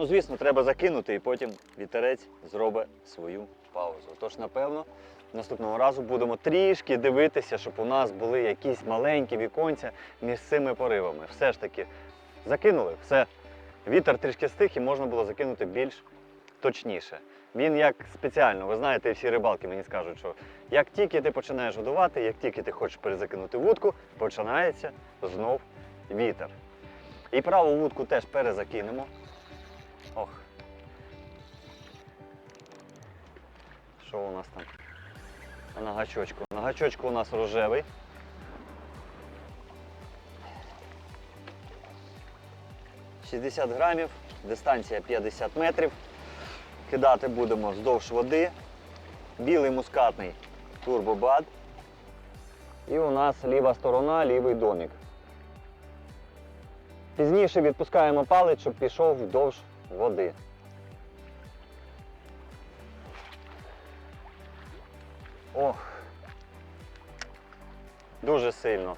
Ну, звісно, треба закинути і потім вітерець зробить свою паузу. Тож, напевно, наступного разу будемо трішки дивитися, щоб у нас були якісь маленькі віконця між цими поривами. Все ж таки закинули, все. Вітер трішки стих і можна було закинути більш точніше. Він як спеціально, ви знаєте, всі рибалки мені скажуть, що як тільки ти починаєш годувати, як тільки ти хочеш перезакинути вудку, починається знов вітер. І праву вудку теж перезакинемо. Ох. Що у нас там? На гачочку. На гачочку у нас рожевий. «60 грамів, дистанція 50 метрів. Кидати будемо вздовж води. Білий мускатний турбобад. І у нас ліва сторона, лівий домик. Пізніше відпускаємо палець, щоб пішов вдовж води. Ох. Дуже сильно.